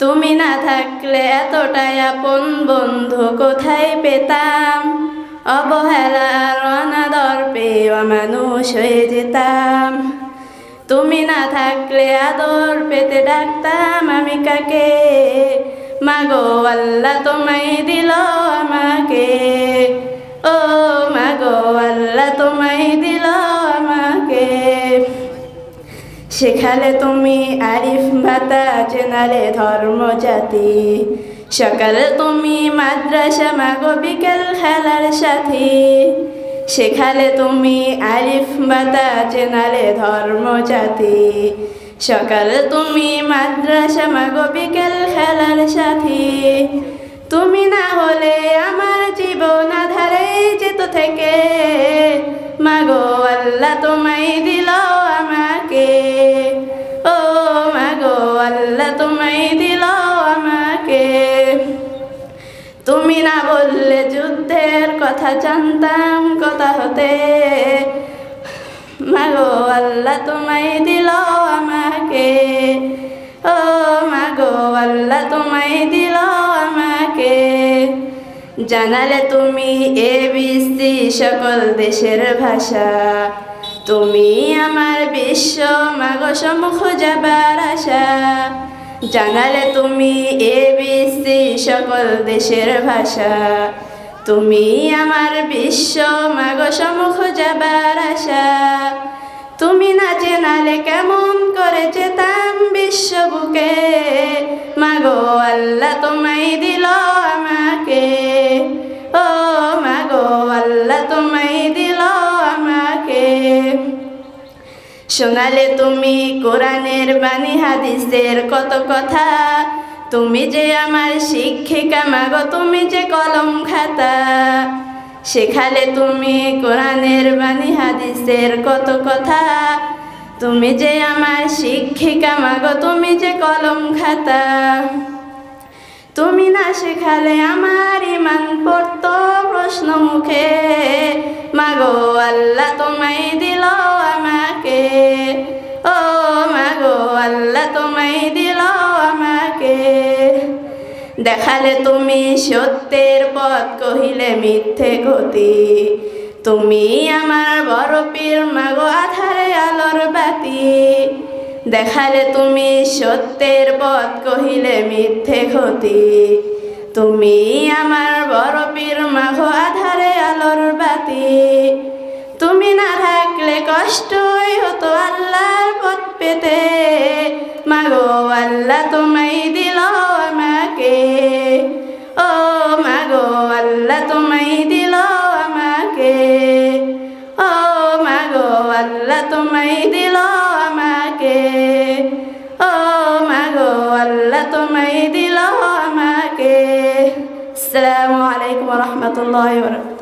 তুমি না থাকলে এতটাই আপন বন্ধু কোথায় পেতাম? অবহেলার অনাদর পেয়ে মানুষ হয়ে যেতাম। তুমি না থাকলে আদর পেতে ডাকতাম আমি কাকে? মাগো আল্লাহ তোমায় দিল শেখালে তুমি আরিফ ভাতা চেনালে ধর্ম জাতি সকালে তুমি মাদ্রাসা, মাগো বিকেল খেলার সাথী। শেখালে তুমি আরিফ বাতা চেনালে ধর্ম জাতি সকালে তুমি মাদ্রাসা, মাগো বিকেল খেলার সাথী। তুমি না হলে আমার জীবন আধারে যেত থেকে। মাগো আল্লাহ তোমায় দিল আল্লাহ তোমায় দিল আমাকে। তুমি না বললে যুদ্ধের কথা জানতাম, কথা হতে। মাগো, আল্লাহ তোমায় দিল আমাকে। ও মাগো, আল্লাহ তোমায় দিল আমাকে। জানালে তুমি এ সকল দেশের ভাষা। তুমি আমার বিশ্ব, মাগো সম্মুখ যাবার আশা। জানালে তুমি এ বিসি সকল দেশের ভাষা। তুমি আমার বিশ্ব, মাগো সম্মুখ যাবার আশা। তুমি না চেনালে কেমন করে যেতাম বিশ্ব বুকে। মাগো আল্লাহ তোমায় দিল শোনালে তুমি কোরআনের বাণী, হাদিসের কত কথা। তুমি যে আমার শিক্ষিকা, মাগো তুমি যে কলম খাতা। শেখালে তুমি কোরআনের বাণী, হাদিসের কত কথা। তুমি যে আমার শিক্ষিকা, মাগো তুমি যে কলম খাতা। তুমি না শেখালে আমার ইমান পড়তো প্রশ্ন মুখে আল্লাহ তোমায় দিল আমাকে। দেখালে তুমি সত্যের পথ, কহিলে মিথ্যে গতি। তুমি আমার বড় পীর, মাগো আধারে আলোর বাতি। দেখালে তুমি সত্যের পথ, কহিলে মিথ্যে ক্ষতি তুমি আমার বড় পীর মাঘো আধারে আলোর বাতি। তুমি না থাকলে কষ্টই হতো আল্লাহর পথ পেতে। মাগো আল্লাহ তোমায় দিল আমাকে। ও মাগো আল্লাহ তোমায় দিল আমাকে। ও মাগো আল্লাহ তোমায় দিল আমাকে। ও মাগো আল্লাহ তোমায় দিল আমাকে। আসসালামু আলাইকুম রহমতুল্লাহ বরকাত